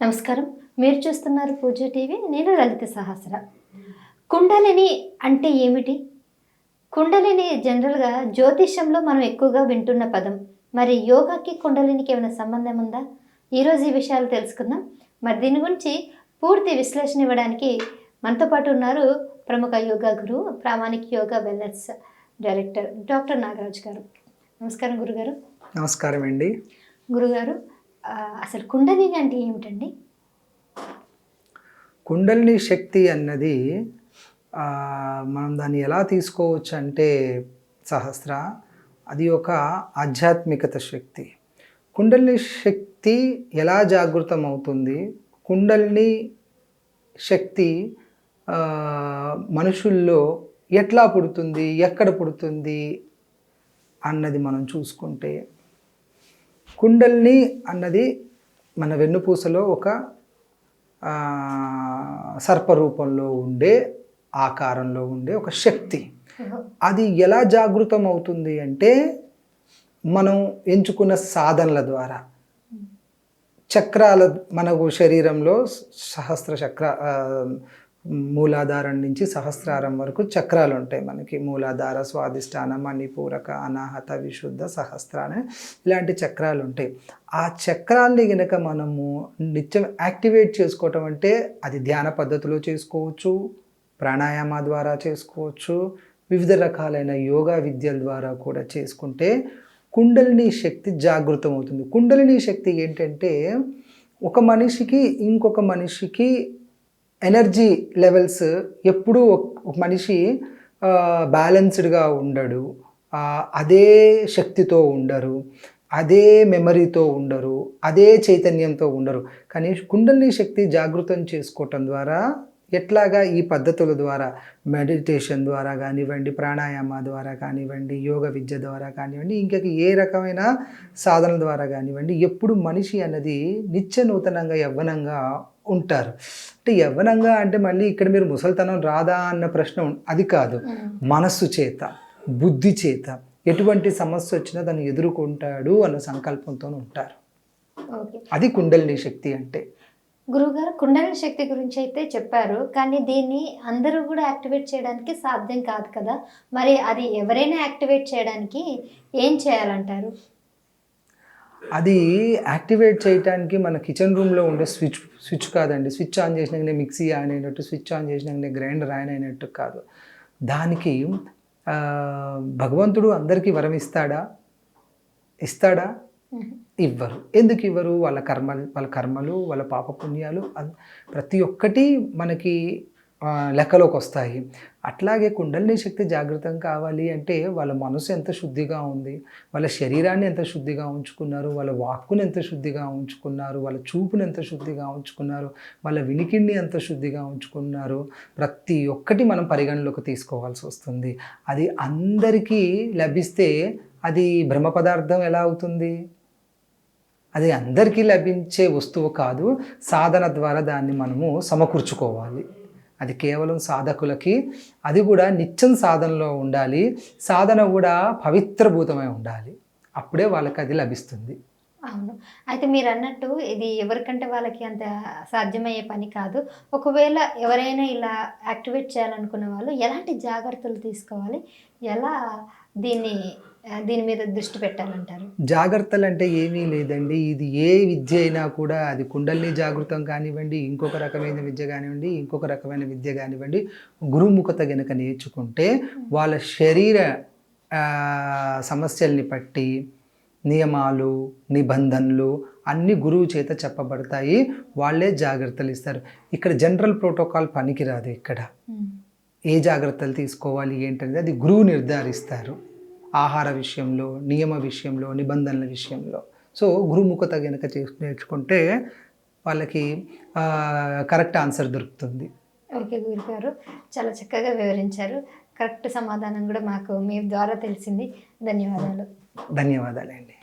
నమస్కారం. మీరు చూస్తున్నారు పూజ టీవీ నేను లలిత సహస్ర. కుండలిని అంటే ఏమిటి? కుండలిని జనరల్గా జ్యోతిష్యంలో మనం ఎక్కువగా వింటున్న పదం. మరి యోగాకి కుండలినికి ఏమైనా సంబంధం ఉందా? ఈరోజు ఈ విషయాలు తెలుసుకుందాం. మరి దీని గురించి పూర్తి విశ్లేషణ ఇవ్వడానికి మనతో పాటు ఉన్నారు ప్రముఖ యోగా గురువు ప్రామాణిక yoga wellness director doctor Nagaraj garu. నమస్కారం గురుగారు. నమస్కారం అండి గురుగారు అసలు కుండలిని అంటే ఏమిటండి? కుండలిని శక్తి అన్నది మనం దాన్ని ఎలా తీసుకోవచ్చు అంటే సహస్ర అది ఒక ఆధ్యాత్మికత శక్తి. కుండలిని శక్తి ఎలా జాగృతం అవుతుంది కుండలిని శక్తి మనుషుల్లో ఎట్లా పుడుతుంది? ఎక్కడ పుడుతుంది? అన్నది మనం చూసుకుంటే కుండల్ని అన్నది మన వెన్నుపూసలో ఒక సర్పరూపంలో ఉండే ఆకారంలో ఉండే ఒక శక్తి. అది ఎలా జాగృతం అవుతుంది అంటే మనం ఎంచుకున్న సాధనల ద్వారా. చక్రాల మనకు శరీరంలో సహస్ర చక్ర మూలాధారం నుంచి సహస్రారం వరకు చక్రాలు ఉంటాయి మనకి. మూలాధార స్వాదిష్టాన మణిపూరక అనాహత విశుద్ధ సహస్రాన ఇలాంటి చక్రాలు ఉంటాయి. ఆ చక్రాల్ని గనక మనము నిత్యం యాక్టివేట్ చేసుకోవటం అంటే అది ధ్యాన పద్ధతిలో చేసుకోవచ్చు ప్రాణాయామ ద్వారా చేసుకోవచ్చు వివిధ రకాలైన యోగా విద్యల ద్వారా కూడా చేసుకుంటే కుండలిని శక్తి జాగృతం అవుతుంది కుండలిని శక్తి ఏంటంటే ఒక మనిషికి ఇంకొక మనిషికి ఎనర్జీ లెవెల్స్ ఎప్పుడూ ఒక- మనిషి బ్యాలెన్స్డ్గా ఉండడు. అదే శక్తితో ఉండరు. అదే మెమరీతో ఉండరు. అదే చైతన్యంతో ఉండరు. కానీ కుండలిని శక్తి జాగృతం చేసుకోవటం ద్వారా ఎట్లాగా ఈ పద్ధతుల ద్వారా మెడిటేషన్ ద్వారా కానివ్వండి ప్రాణాయామ ద్వారా కానివ్వండి యోగ విద్య ద్వారా కానివ్వండి ఇంకా ఏ రకమైన సాధనల ద్వారా కానివ్వండి ఎప్పుడు మనిషి అన్నది నిత్య నూతనంగా యవ్వనంగా ఉంటారు. అంటే యవ్వనంగా అంటే మళ్ళీ ఇక్కడ మీరు ముసలితనం రాదా అన్న ప్రశ్న అది కాదు. మనస్సు చేత బుద్ధి చేత ఎటువంటి సమస్య వచ్చినా దాన్ని ఎదుర్కొంటాడు అన్న సంకల్పంతో ఉంటారు. అది కుండలిని శక్తి అంటే. గురువుగారు కుండలిని శక్తి గురించి అయితే చెప్పారు. కానీ దీన్ని అందరూ కూడా యాక్టివేట్ చేయడానికి సాధ్యం కాదు కదా. మరి అది ఎవరైనా యాక్టివేట్ చేయడానికి ఏం చేయాలంటారు? అది యాక్టివేట్ చేయడానికి మన కిచెన్ రూమ్లో ఉండే స్విచ్ స్విచ్ కాదండి. స్విచ్ ఆన్ చేసినాకనే మిక్సీ ఆన్ అయినట్టు స్విచ్ ఆన్ చేసినాకనే గ్రైండర్ ఆన్ అయినట్టు కాదు. దానికి భగవంతుడు అందరికీ వరం ఇస్తాడా? ఇస్తాడా? ఇవ్వరు. ఎందుకు ఇవ్వరు? వాళ్ళ కర్మలు వాళ్ళ కర్మలు వాళ్ళ పాపపుణ్యాలు అన్- ప్రతి ఒక్కటి మనకి లెక్కలోకి వస్తాయి అట్లాగే కుండలిని శక్తి జాగృతం కావాలి అంటే వాళ్ళ మనసు ఎంత శుద్ధిగా ఉంది వాళ్ళ శరీరాన్ని ఎంత శుద్ధిగా ఉంచుకున్నారు వాళ్ళ వాక్కుని ఎంత శుద్ధిగా ఉంచుకున్నారు వాళ్ళ చూపుని ఎంత శుద్ధిగా ఉంచుకున్నారు వాళ్ళ వినికిడిని ఎంత శుద్ధిగా ఉంచుకున్నారు ప్రతి ఒక్కటి మనం పరిగణలోకి తీసుకోవాల్సి వస్తుంది. అది అందరికీ లభిస్తే అది బ్రహ్మ పదార్థం ఎలా అవుతుంది? అది అందరికీ లభించే వస్తువు కాదు సాధన ద్వారా దాన్ని మనము సమకూర్చుకోవాలి. అది కేవలం సాధకులకి అది కూడా నిత్యం సాధనలో ఉండాలి. సాధన కూడా పవిత్రభూతమై ఉండాలి. అప్పుడే వాళ్ళకి అది లభిస్తుంది. అవును. అయితే మీరు అన్నట్టు ఇది ఎవరికంటే వాళ్ళకి అంత సాధ్యమయ్యే పని కాదు. ఒకవేళ ఎవరైనా ఇలా యాక్టివేట్ చేయాలనుకున్న వాళ్ళు ఎలాంటి జాగ్రత్తలు తీసుకోవాలి? ఎలా దీన్ని దీని మీద దృష్టి పెట్టాలంటారు. జాగ్రత్తలు అంటే ఏమీ లేదండి. ఇది ఏ విద్య అయినా కూడా అది కుండలిని జాగృతం కానివ్వండి ఇంకొక రకమైన విద్య కానివ్వండి ఇంకొక రకమైన విద్య కానివ్వండి గురుముఖత గనక నేర్చుకుంటే వాళ్ళ శరీర సమస్యల్ని బట్టి నియమాలు నిబంధనలు అన్ని గురువు చేత చెప్పబడతాయి. వాళ్ళే జాగ్రత్తలు ఇస్తారు. ఇక్కడ జనరల్ ప్రోటోకాల్ పనికిరాదు ఇక్కడ. ఏ జాగ్రత్తలు తీసుకోవాలి ఏంటనేది అది గురువు నిర్ధారిస్తారు. ఆహార విషయంలో నియమ విషయంలో నిబంధనల విషయంలో. సో గురుముఖత కనుక చేసి నేర్చుకుంటే వాళ్ళకి కరెక్ట్ ఆన్సర్ దొరుకుతుంది. ఓకే గురుగారు చాలా చక్కగా వివరించారు. కరెక్ట్ సమాధానం కూడా మాకు మీ ద్వారా తెలిసింది. ధన్యవాదాలు. ధన్యవాదాలండి.